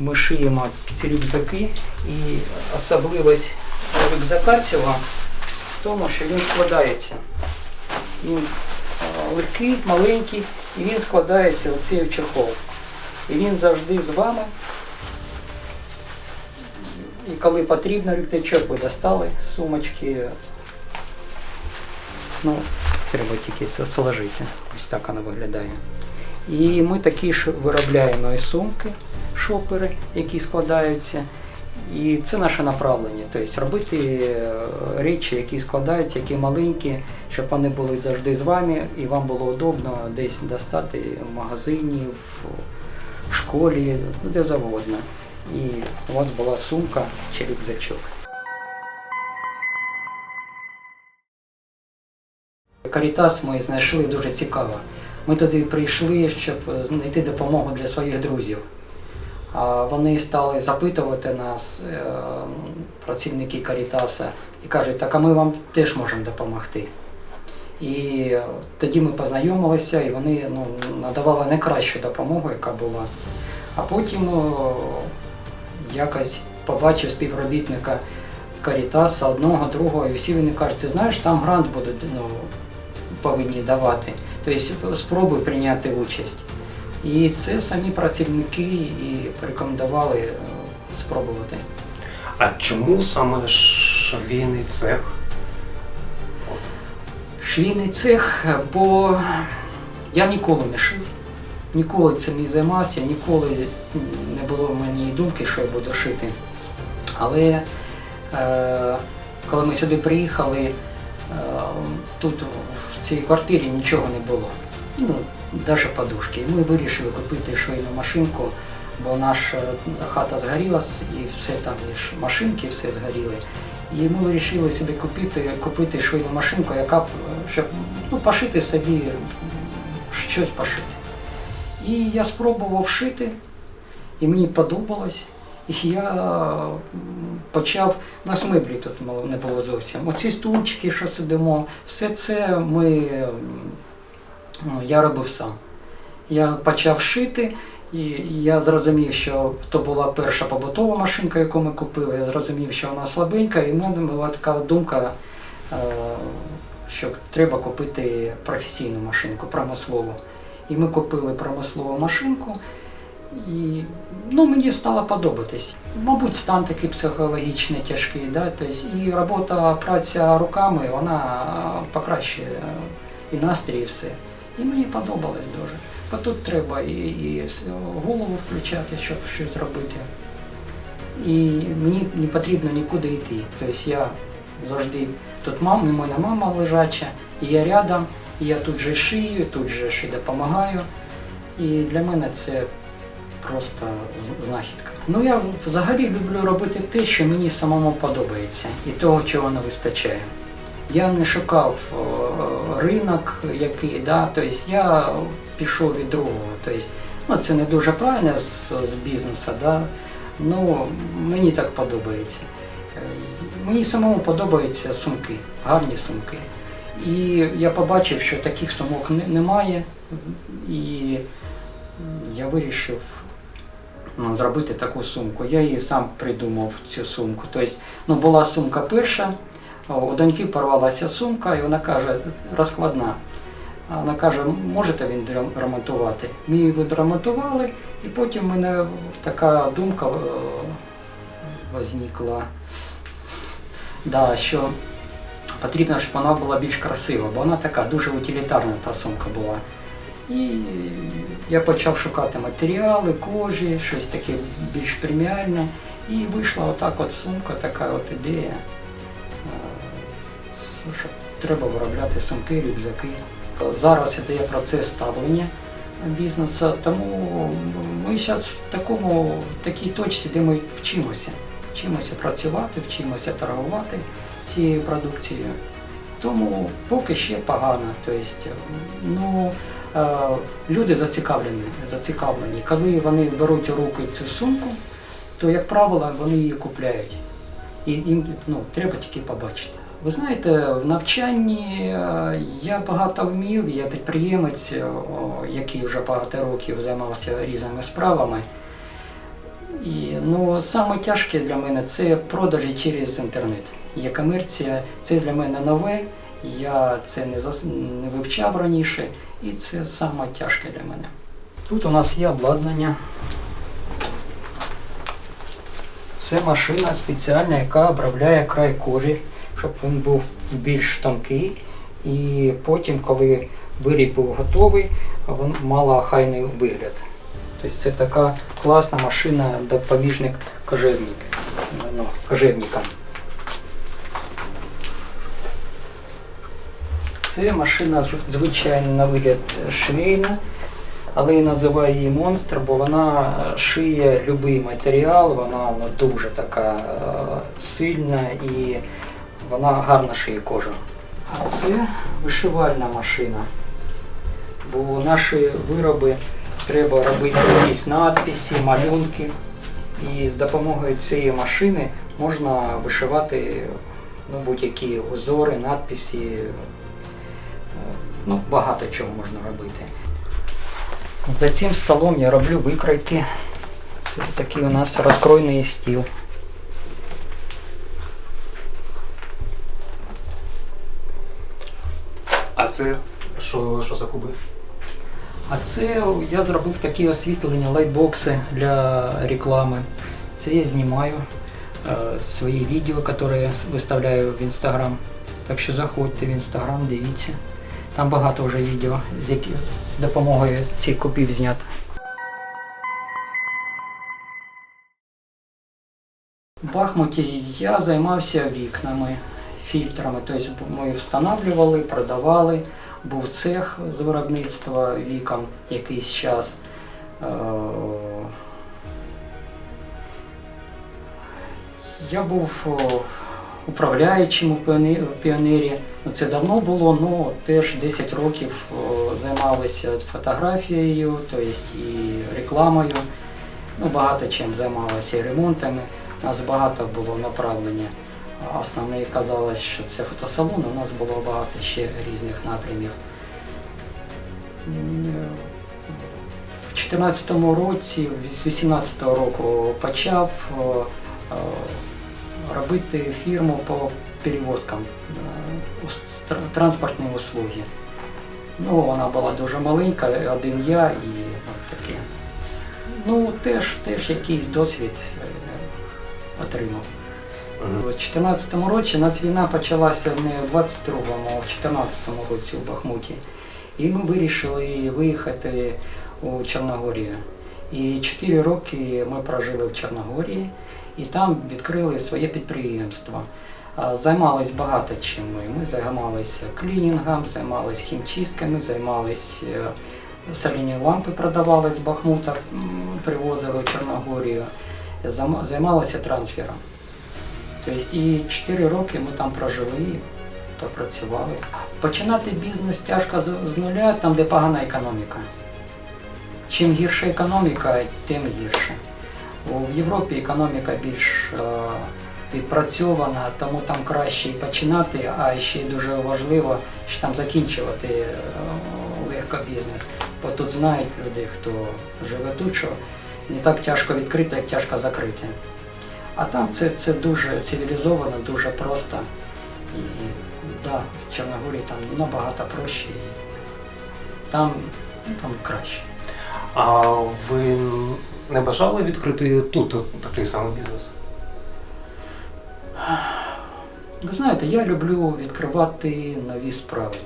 ми шиємо ці рюкзаки і особливість рюкзака цього в тому, що він складається. Він е, легкий, маленький, і він складається в цей чехол. І він завжди з вами. І коли потрібно, рюкзачок ви достали з сумочки. Ну, треба тільки сложити. Ось так воно виглядає. І ми такі ж виробляємо і сумки, шопери, які складаються. І це наше направлення. Тобто робити е, речі, які складаються, які маленькі, щоб вони були завжди з вами, і вам було удобно десь достати в магазині, в, школі, ну, де завгодно. І у вас була сумка чи рюкзачок. Карітас ми знайшли дуже цікаво. Ми туди прийшли, щоб знайти допомогу для своїх друзів. Вони стали запитувати нас, е, працівники Карітаса, і кажуть, так а ми вам теж можемо допомогти. І тоді ми познайомилися, і вони ну, надавали найкращу допомогу, яка була. А потім якось побачив співробітника Карітаса, одного, другого, і всі вони кажуть, ти знаєш, там грант будуть ну, повинні давати. Тобто спробуй прийняти участь. І це самі працівники і рекомендували е, спробувати. А чому саме швейний цех? Швійний цех, бо я ніколи не шив, ніколи цим не займався, ніколи не було в мені думки, що я буду шити. Але е, коли ми сюди приїхали, е, тут в цій квартирі нічого не було. Ну, навіть подушки. І ми вирішили купити швейну машинку, бо наша хата згорілась і все там, і машинки все згоріли. І ми вирішили собі купити, купити швейну машинку, яка б, щоб ну, пошити собі щось пошити. І я спробував шити, і мені подобалось. Я почав, у нас меблі тут не було зовсім. Оці стульчики, що сидимо, все це ми, ну, я робив сам. Я почав шити, і я зрозумів, що то була перша побутова машинка, яку ми купили. Я зрозумів, що вона слабенька, і в мене була така думка, е, що треба купити професійну машинку, промислову. І ми купили промислову машинку, і ну, мені стало подобатись. Мабуть, стан такий психологічний тяжкий, да? тобто, і робота, праця руками, вона покращує і настрій, і все. І мені подобалось дуже. Бо тут треба і, і голову включати, щоб щось робити. І мені не потрібно нікуди йти. Тобто я завжди тут мама, у мене мама лежача, і я рядом, і я тут же шию, тут же і допомагаю. І для мене це просто знахідка. Ну я взагалі люблю робити те, що мені самому подобається, і того, чого не вистачає. Я не шукав ринок, який, да, тобто я пішов від другого. Тобто, ну, це не дуже правильно з, з бізнесу, да, ну мені так подобається. Мені самому подобаються сумки, гарні сумки. І я побачив, що таких сумок немає, і я вирішив зробити таку сумку. Я її сам придумав цю сумку. Тобто, ну, була сумка перша, у доньки порвалася сумка, і вона каже, розкладна. Вона каже, можете він ремонтувати? Ми її відремонтували, і потім в мене така думка е, возникла, да, що потрібно, щоб вона була більш красива, бо вона така дуже утилітарна та сумка була. І я почав шукати матеріали, кожі, щось таке більш преміальне. І вийшла отак от сумка, така от ідея, е, що треба виробляти сумки, рюкзаки. Зараз іде процес ставлення бізнесу, тому ми зараз в такому в такій точці, де ми вчимося. Вчимося працювати, вчимося торгувати цією продукцією. Тому поки ще погано. Тобто, ну, люди зацікавлені, зацікавлені. Коли вони беруть у руки цю сумку, то, як правило, вони її купляють. І їм ну, треба тільки побачити. Ви знаєте, в навчанні е, я багато вмів, я підприємець, який вже багато років займався різними справами. І, ну, саме тяжке для мене це продажі через інтернет. Є комерція, це для мене нове, я це не, зас... не вивчав раніше, і це саме тяжке для мене. Тут у нас є обладнання. Це машина спеціальна, яка обробляє край кожі, щоб він був більш тонкий. І потім, коли виріб був готовий, він мала охайний вигляд. Тобто це така класна машина, допоміжник ну, кожевникам. Це машина звичайно на вигляд швейна, але я називаю її монстр, бо вона шиє будь-який матеріал, вона ну, дуже така е, сильна і вона гарно шиє кожу. А це вишивальна машина. Бо наші вироби треба робити якісь надписи, малюнки. І з допомогою цієї машини можна вишивати ну, будь-які узори, надписи. Ну, багато чого можна робити. За цим столом я роблю викройки. Це такий у нас розкройний стіл. А це що, що за куби? А це я зробив такі освітлення, лайтбокси для реклами. Це я знімаю е, свої відео, які я виставляю в інстаграм. Так що заходьте в інстаграм, дивіться. Там багато вже відео, з яких з допомогою цих купів знято. В Бахмуті я займався вікнами, фільтрами. Тобто ми встановлювали, продавали. Був цех з виробництва вікон якийсь час. Е, Я був управляючим у піонері. Ну, Це давно було, ну теж 10 років займалися фотографією, тобто і рекламою. Ну, багато чим займалися і ремонтами. У нас багато було направлення. Основне казалось, що це фотосалон, у нас було багато ще різних напрямів. М, В 2014 році, з 2018 року почав е, е, робити фірму по перевозкам е, ус- тр- транспортні услуги. Ну, вона була дуже маленька, один я і таке. Ну, теж, теж якийсь досвід е, отримав. У 2014 році у нас війна почалася не в 22-му, а в 2014 році у Бахмуті. І ми вирішили виїхати у Чорногорію. І 4 роки ми прожили в Чорногорії і там відкрили своє підприємство. А, Займались багато чим ми. Займалися клінінгом, займалися хімчистками, займалися е, соляні лампи продавали з Бахмута, привозили в Чорногорію, займалися трансфером. Тобто і 4 роки ми там прожили, попрацювали. Починати бізнес тяжко з нуля, там, де погана економіка. Чим гірша економіка, тим гірше. В Європі економіка більш е, відпрацьована, тому там краще і починати, а ще й дуже важливо, що там закінчувати е, легко бізнес. Бо тут знають люди, хто живе тут, що не так тяжко відкрити, як тяжко закрити. А там це, це дуже цивілізовано, дуже просто. І да, в Чорногорії там набагато проще. І там, там краще. А ви не бажали відкрити тут такий самий бізнес? Ви знаєте, я люблю відкривати нові справи.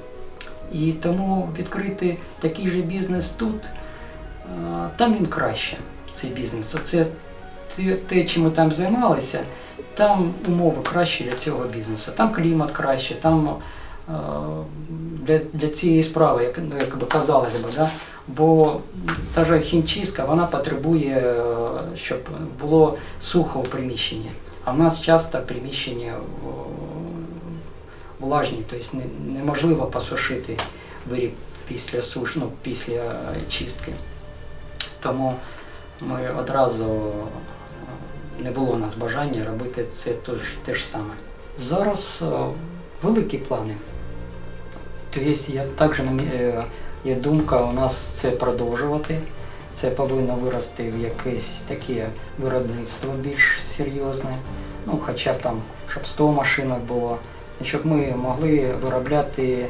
І тому відкрити такий же бізнес тут, е, там він краще, цей бізнес. Оце те, чим ми там займалися, там умови кращі для цього бізнесу. Там клімат краще, там е, для, для цієї справи, як, ну, як би казалось би, да? Бо та ж хімчистка вона потребує, е, щоб було сухо в приміщенні. А в нас часто приміщення влажні, тобто неможливо посушити виріб після суш, ну, після е, чистки. Тому ми одразу е, не було у нас бажання робити це те ж, саме. Зараз великі плани. Тобто я також є думка у нас це продовжувати, Це повинно вирости в якесь таке виробництво більш серйозне. Ну, хоча б там, щоб 100 машинок було, і щоб ми могли виробляти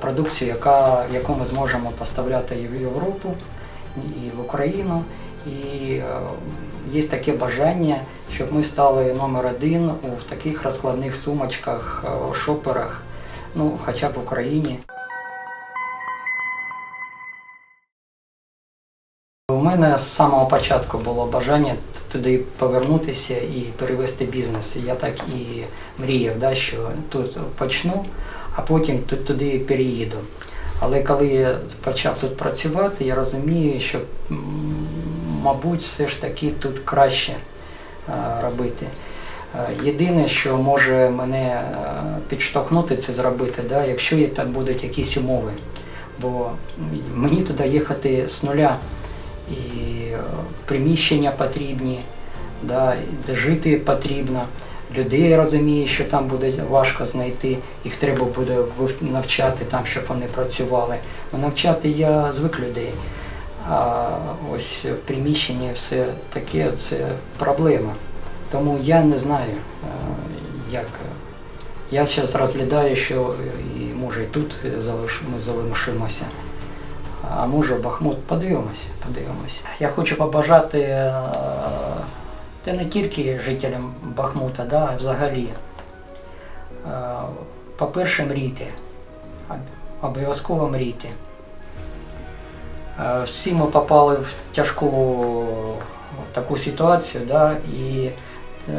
продукцію, яка, яку ми зможемо поставляти і в Європу, і в Україну. І є таке бажання, щоб ми стали номер один у таких розкладних сумочках, шоперах, ну, хоча б в Україні. Мене з самого початку було бажання туди повернутися і перевести бізнес. Я так і мріяв, да, що тут почну, а потім туди переїду. Але коли я почав тут працювати, я розумію, що, мабуть, все ж таки тут краще е, робити. Е, Єдине, що може мене е, підштовхнути це зробити, да, якщо є там будуть якісь умови. Бо мені туди їхати з нуля і е, приміщення потрібні, да, де жити потрібно. Людей я розумію, що там буде важко знайти, їх треба буде навчати там, щоб вони працювали. Ну, навчати я звик людей. А ось приміщення все таке це проблема. Тому я не знаю, е, як. Я зараз розглядаю, що і може і тут залиш- ми залишимося. А може Бахмут, подивимося, подивимося. Я хочу побажати е, та не тільки жителям Бахмута, да, а взагалі. Е, По-перше, мрійте. Обов'язково мрійте. Е, Всі ми попали в тяжку таку ситуацію, да, і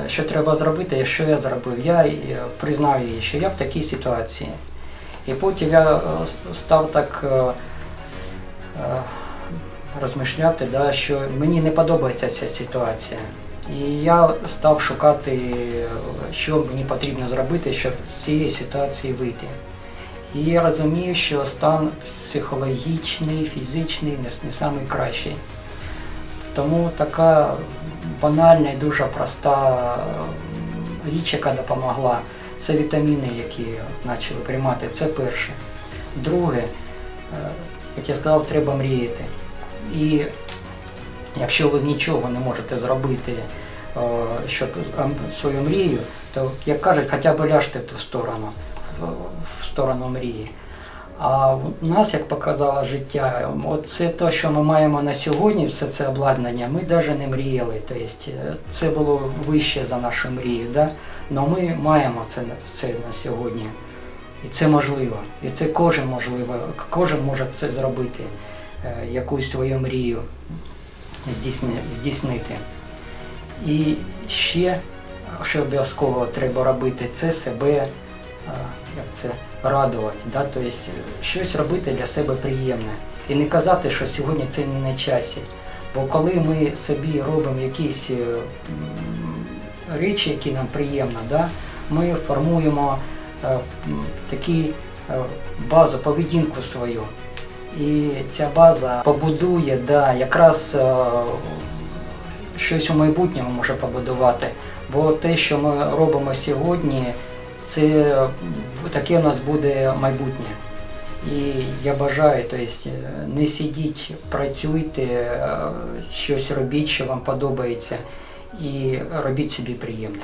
що треба зробити, що я зробив? Я признав її, що я в такій ситуації. І потім я став так розмишляти, да, що мені не подобається ця ситуація. І я став шукати, е, що мені потрібно зробити, щоб з цієї ситуації вийти. І я розумів, що стан психологічний, фізичний не, не найкращий. Тому така банальна і дуже проста е, річ, яка допомогла, це вітаміни, які почали приймати. Це перше. Друге, е, як я сказав, треба мріяти. І якщо ви нічого не можете зробити, щоб свою мрію, то, як кажуть, хоча б ляжте в ту сторону, в, сторону мрії. А в нас, як показало життя, це те, що ми маємо на сьогодні, все це обладнання, ми навіть не мріяли. Тобто це було вище за нашу мрію. Да? Але ми маємо це, це на сьогодні. І це можливо. І це кожен можливо, кожен може це зробити, е, якусь свою мрію здійснити. І ще, що обов'язково треба робити, це себе е, як це, радувати. Да? Тобто щось робити для себе приємне. І не казати, що сьогодні це не на часі. Бо коли ми собі робимо якісь речі, які нам приємно, да? ми формуємо такі е, базу, поведінку свою. І ця база побудує да, якраз е, щось у майбутньому може побудувати. Бо те, що ми робимо сьогодні, це таке у нас буде майбутнє. І я бажаю, тобто, е, не сидіть, працюйте, е, щось робіть, що вам подобається, і робіть собі приємне.